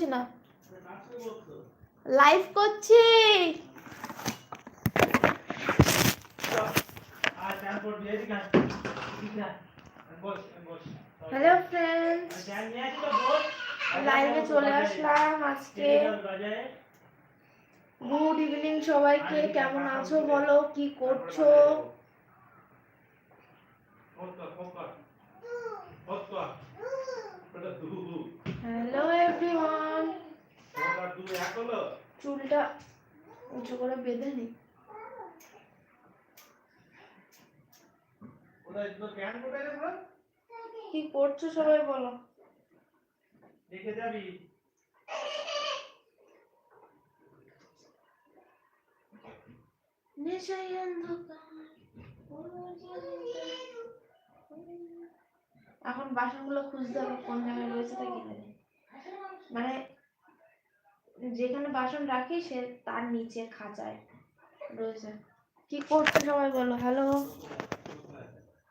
পাচ্ছি না। লাইভ করছি। হ্যালো ফ্রেন্ডস লাইভে চলে আসলাম আজকে। গুড ইভিনিং সবাইকে। কেমন আছো বলো? কি করছ? হ্যালো এভরিওয়ান চুলটা উঁচু করে বেঁধে নি। কি করছ সবাই বলো। দেখে যাবি। অন্ধকার এখন বাসনগুলো খুঁজতে হবে কোন জায়গায় রয়েছে তা কি জানি মানে যেখানে বাসন রাখি সে তার নিচে খাঁচায় রয়েছে। কি করছ সবাই বলো? হ্যালো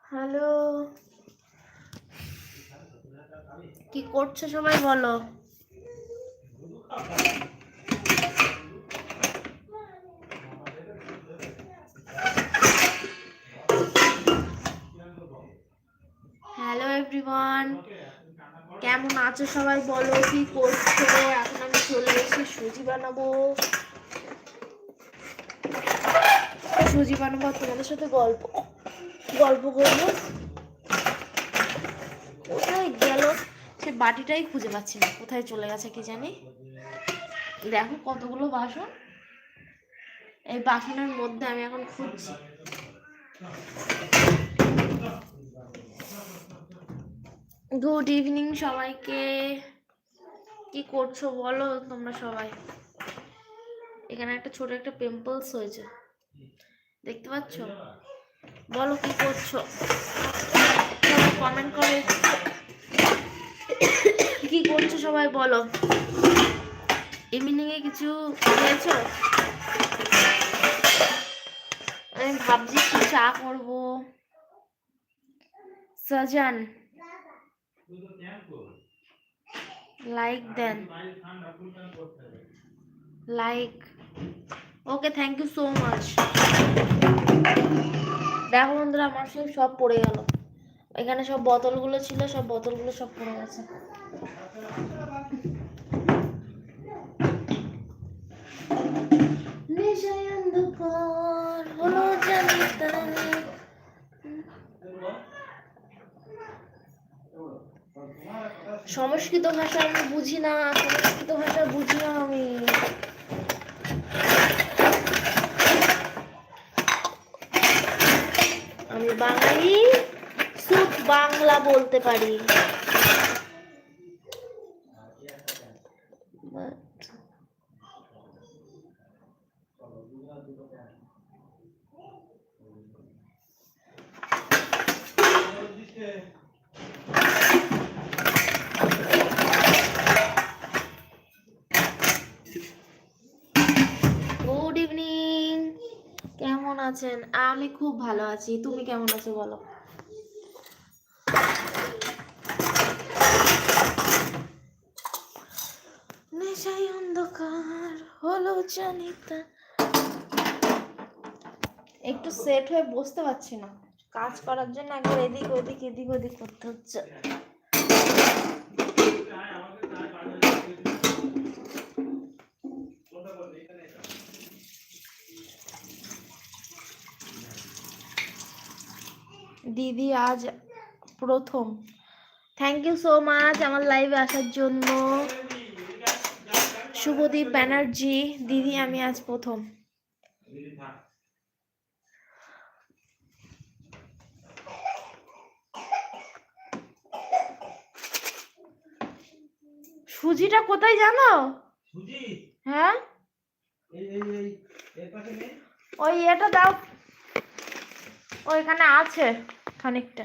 হ্যালো কি করছ সবাই বলো? হ্যালো এভরিওয়ান কেমন আছো সবাই বলো? কি করছ? চলে এসে সুজি বানাবো। সুজি বানাবো তোমাদের সাথে গল্প গল্প করব। কোথায় গেল? সে বাটিটাই খুঁজে পাচ্ছি না, কোথায় চলে গেছে কি জানি? দেখো কতগুলো বাসন। এই বাসনের মধ্যে আমি এখন খুঁজছি। গুড ইভিনিং সবাইকে। কি করছ বলো তোমরা সবাই। এখানে একটা ছোট একটা পিম্পলস হয়েছে। দেখতে পাচ্ছ? বলো কি করছ? কমেন্ট করে। কি করছ সবাই বলো? ইভিনিং এ কিছু খেয়েছো? আমি ভাবছি কি চা করব। সাজান। Like then like okay thank you so much দেখো বন্ধুরা, আমার সব সব পড়ে গেল। এখানে সব বোতলগুলো ছিল, সব বোতলগুলো সব পড়ে গেছে। নেশায় অন্ধকার, হলো জানি সংস্কৃত ভাষা আমি বুঝি না, সংস্কৃত ভাষা বুঝি না আমি। আমি বাঙালি, সুখ বাংলা বলতে পারি But গুড ইভিনিং কেমন আছেন? আমি খুব ভালো আছি। তুমি কেমন আছো বলো? নেশাই অন্ধকার হলো জানিতা একটু সেট হয়ে বসতে পারছি না। কাজ করার জন্য একবার এদিক ওদিক এদিক ওদিক করতে হচ্ছে। দিদি আজ প্রথম। থ্যাংক ইউ সো মাচ আমার লাইভে আসার জন্য। শুভদীপ ব্যানার্জি দিদি আমি আজ প্রথম। সুজিটা কোথায় জানো? হ্যাঁ? ওই এটা দাও। ওইখানে আছে। খানিকটা।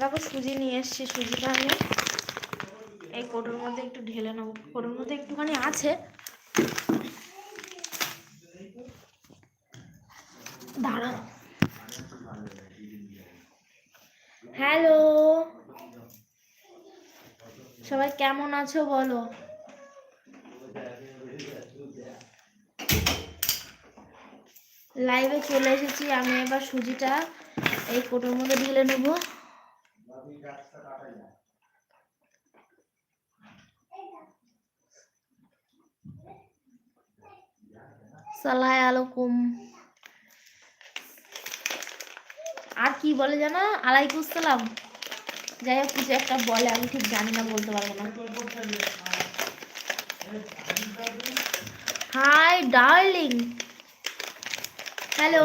দেখো সুজি নিয়ে এসছি, সুজিটা আমি এই কোটোর মধ্যে একটু ঢেলে নেব। কোটোর মধ্যে একটুখানি আছে। দাঁড়াও। হ্যালো সবাই কেমন আছো বলো? লাইভে চলে এসেছি। আমি এবার সুজিটা এই কোটোর মধ্যে ঢেলে নেব। আলাইকুম। আর কি বলে জানো আলাইকুম সালাম। যাই হোক, কিছু একটা বলে, আমি ঠিক জানি না, বলতে পারব না। Hi darling hello.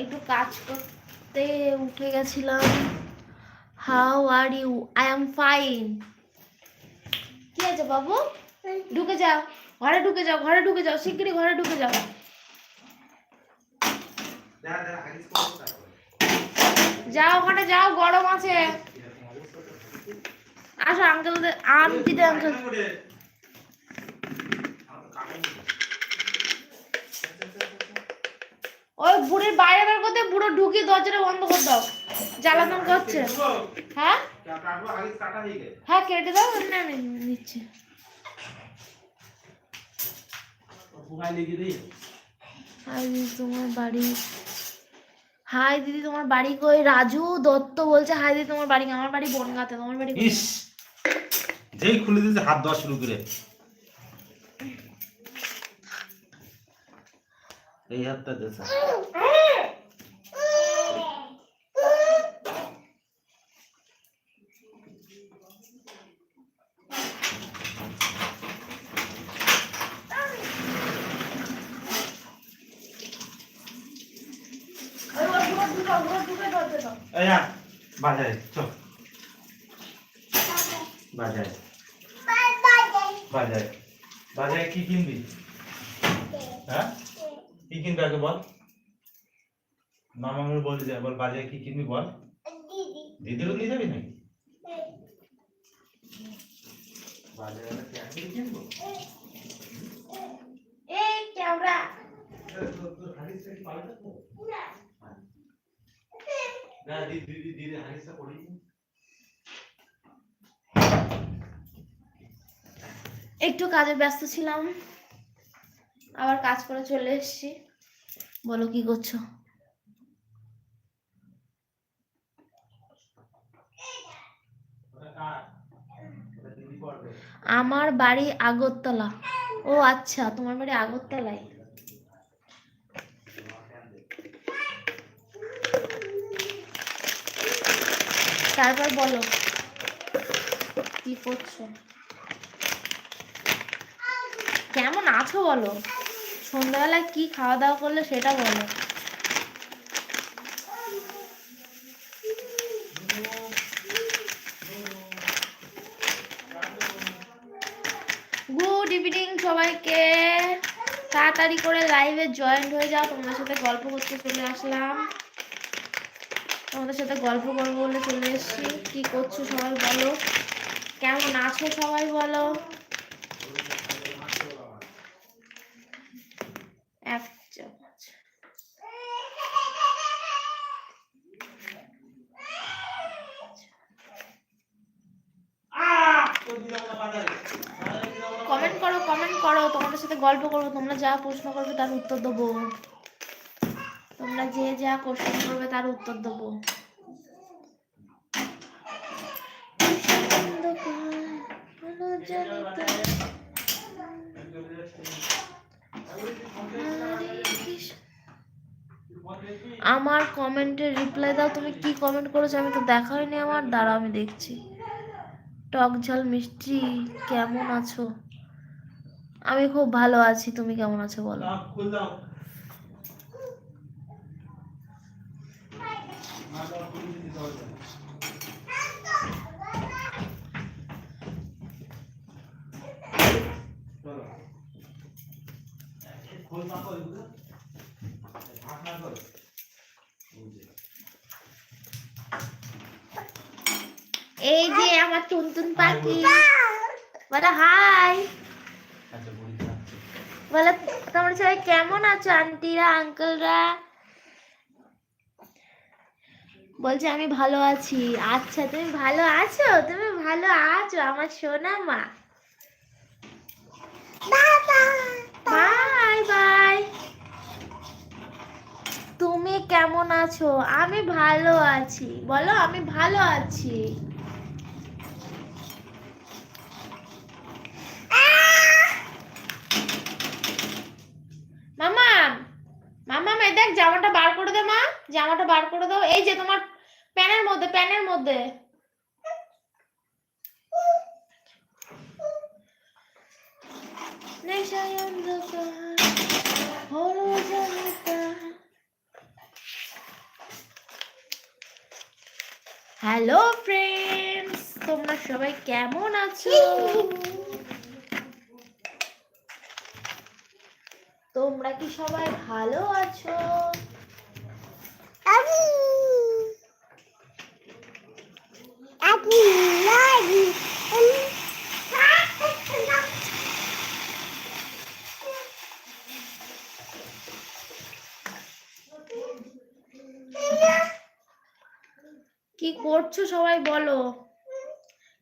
একটু কাজ করতে উঠে গেছিলাম। How are you I am fine কি আছে বাবু? ঢুকে যাও, ঘরে ঢুকে যাও, ঘরে ঢুকে যাও, শিগগিরই ঘরে ঢুকে যাও। যাও ওখানে, যাও, গরম আছে। আসো আঙ্কেল আন্টিতে আঙ্কেল ওই বুড়ির বাইরে বের করতে, বুড়ো ঢুকি দরজাটা বন্ধ করে দাও। জ্বালাতন করছে। হ্যাঁ? হ্যাঁ কেটে দাও আমি নিচ্ছি। হাই দিদি তোমার বাড়ি। হাই দিদি তোমার বাড়ি কই? রাজু দত্ত বলছে হাই দিদি তোমার বাড়ি আমার বাড়ি বনগাঁতে তোমার বাড়ি ইস যেই খুলে দিয়েছে হাত দেওয়া শুরু করে। এই হাতটা দেশ ওই ওই বুড়ো ঢুকাও, বুড়ো ঢুকে দরজা দাও। এই আ বাজারে চল বাজারে বাজারে বাজারে কি কিনবি হ্যাঁ কি কিনবি আগে বল মামা আমার বলতে যায় বল বাজারে কি কিনবি বল দিদিরও নিয়ে যাবি নাকি বাজারে কি কিনবো এই ক্যামেরা না দিদি দিদি দিদি পড়ি একটু কাজে ব্যস্ত ছিলাম আবার কাজ করে চলে এসেছি। বলো কি করছ? আমার বাড়ি আগরতলা। ও আচ্ছা তোমার বাড়ি আগরতলায়? তারপর বলো। কি করছ? কেমন আছো বলো? সন্ধ্যাবেলায় কি খাওয়া দাওয়া করলে সেটা বলো। গুড ইভিনিং সবাইকে। তাড়াতাড়ি করে লাইভে জয়েন্ট হয়ে যাও। তোমাদের সাথে গল্প করতে চলে আসলাম। তোমাদের সাথে গল্প করব বলে চলে এসেছি। কি করছ সবাই বলো? কেমন আছো সবাই বলো? কমেন্ট করো কমেন্ট করো, তোমাদের সাথে গল্প করব, তোমরা যা প্রশ্ন করবে তার উত্তর দেবো। তোমরা যে যা কোশ্চেন করবে তার উত্তর দেবো। আমার কমেন্টের রিপ্লাই দাও, তুমি কি কমেন্ট করেছ? আমি তো দেখা হয়নি আমার। দাঁড়াও, আমি দেখছি। টক ঝাল মিষ্টি, কেমন আছো? আমি খুব ভালো আছি, তুমি কেমন আছো বলো? এই যে আমার টুনটুন পাখি। বলো হাই। বলো তোমার সবাই কেমন আছো আন্টিরা আঙ্কেলরা? বলছে আমি ভালো আছি। আচ্ছা তুমি ভালো আছো? তুমি ভালো আছো আমার সোনা মা। Bye bye. তুমি কেমন আছো? আমি ভালো আছি। বলো আমি ভালো আছি মামা মামা মে দেখ জামাটা বার করে দে মা, জামাটা বার করে দাও। এই যে তোমার প্যানের মধ্যে প্যানের মধ্যে। হ্যালো ফ্রেন্ডস তোমরা সবাই কেমন আছো? তোমরা কি সবাই ভালো আছো? কি করছ সবাই বলো?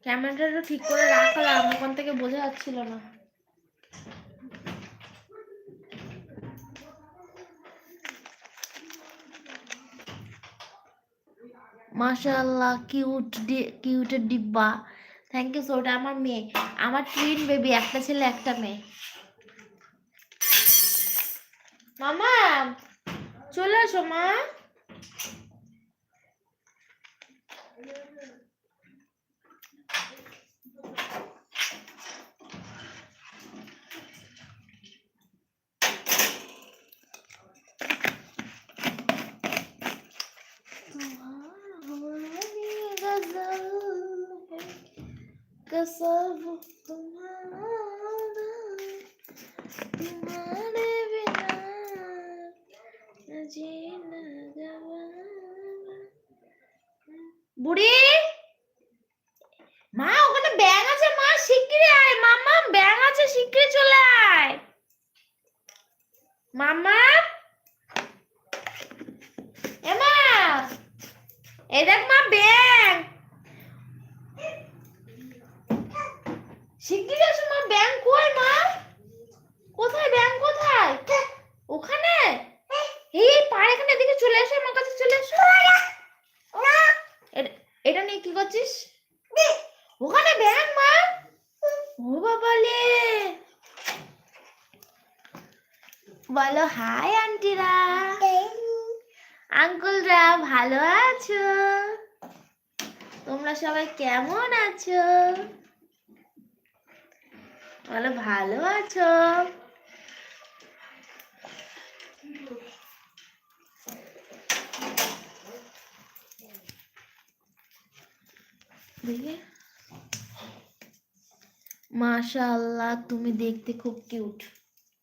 ক্যামেরাটা ঠিক করে রাখলাম ওখান থেকে বোঝা যাচ্ছিল না। মাশাআল্লাহ কিউট কিউটের ডিব্বা। থ্যাংক ইউ সো ওটা আমার মেয়ে। আমার টুইন বেবি একটা ছেলে, একটা মেয়ে। মামা, চলে আসো মা। বুড়ি! মা, ওখানে ব্যাং আছে, মা, শিগগিরই আয়। মাম্মা ব্যাং আছে, শিগগিরই চলে আয়। মাম্মা? এমা এই দেখ মা ব্যাং শিগগিরই আসো মা ব্যাং কই মা? কোথায় ব্যাং কোথায়? ওখানে? এই পার এখানে, এদিকে চলে এসো, আমার কাছে চলে এসো। এটা- নিয়ে কি করছিস? ওখানে ব্যাং মা। ও বাবালে। বলো, হাই আন্টিরা। আঙ্কুলরা, ভালো আছো? তোমরা সবাই কেমন আছো? বলো, ভালো আছো? দেখি। মাশাআল্লাহ, তুমি দেখতে খুব কিউট।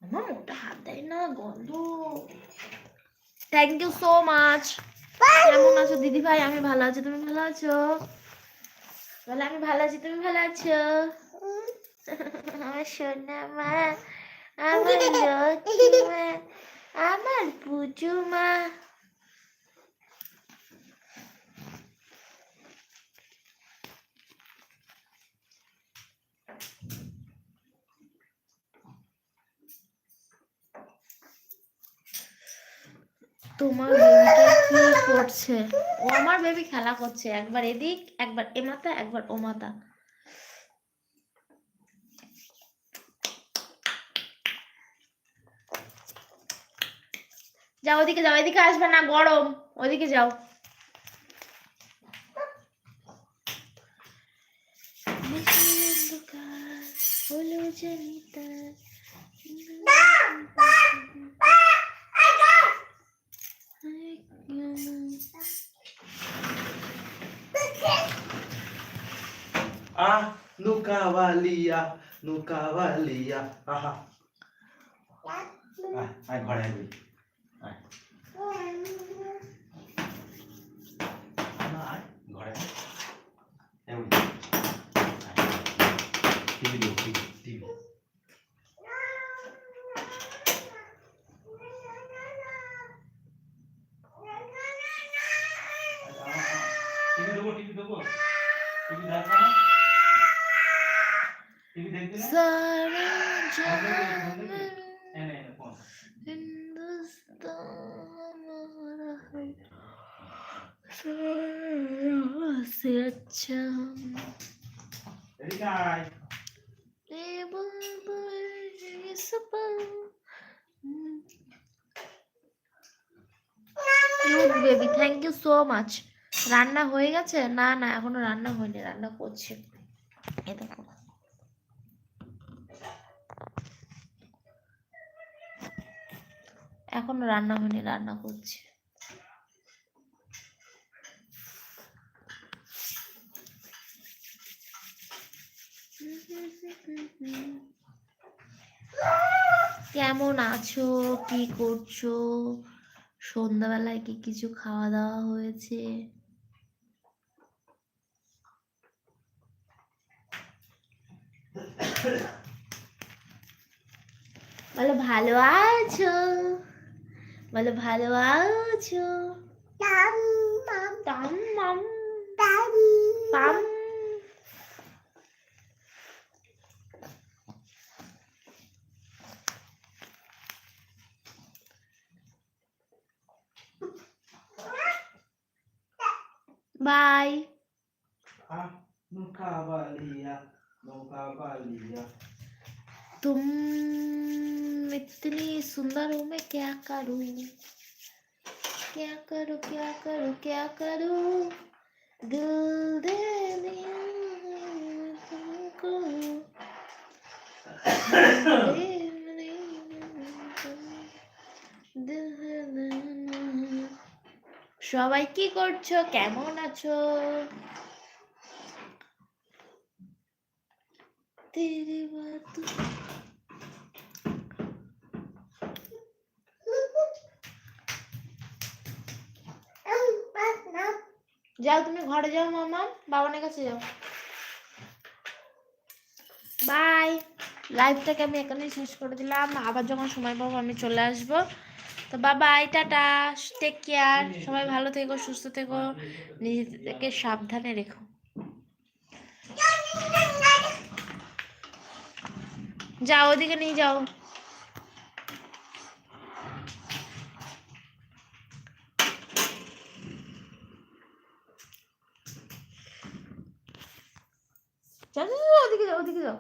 আমার মোটা হাত দেয় না গন্ধ। থ্যাংক ইউ সো মাচ কেমন আছো দিদি ভাই? আমি ভালো আছি, তুমি ভালো আছো? বলে, আমি ভালো আছি, তুমি ভালো আছো? আমার সোনা মা আমার লক্ষ্মী মা আমার পুজো মা। তোমার বেবিটা কি করছে? ও আমার বেবি খেলা করছে। একবার এদিক একবার এ মাথা একবার ও মাথা। যাও ওদিকে যাও এদিকে আসবে না গরম ওদিকে যাও হলো জানিতা Ah, nunca valía, nunca valía. Ajá. আয়, আয় ঘরে আয় বুড়ি। আয়। না, আয়, ঘরে আয়। এই বুড়ি। টিভি দেবো টিভি দেবো টিভি দেখবে না টিভি দেখবি না सारा जहां जहां এনে এনে ফোন हिंदुस्तान हमारा है सारा से अच्छा এদিকে আয় ये बुलबुल ये রান্না হয়ে গেছে? না না, এখনও রান্না হয়নি, রান্না করছে। এখনও রান্না হয়নি, রান্না করছে। কেমন আছো? কি করছ? সন্ধ্যাবেলায় কি কিছু খাওয়া দাওয়া হয়েছে? বলো ভালো আছো? বলো ভালো আছো? টাম মাম। পাম। বাই। আ নৌকা বালিয়া নৌকা বালিয়া। तुम इतनी सुंदर हो मैं क्या करूं क्या करूं क्या करूं क्या करूं दिल दे दिया तुमको সবাই কি করছো কেমন আছো তেরে বাত যাও তুমি ঘরে যাও মামা বাবানের কাছে যাও বাই লাইভটাকে আমি এখানেই শেষ করে দিলাম আবার যখন সময় পাবো আমি চলে আসব তো বাবা আই টাটা টেক কেয়ার সবাই ভালো থেকো সুস্থ থেকো নিজেদেরকে সাবধানে রেখো যাও ওদিকে নিয়ে যাও যাও যাও, যাও, ওদিকে যাও ওদিকে যাও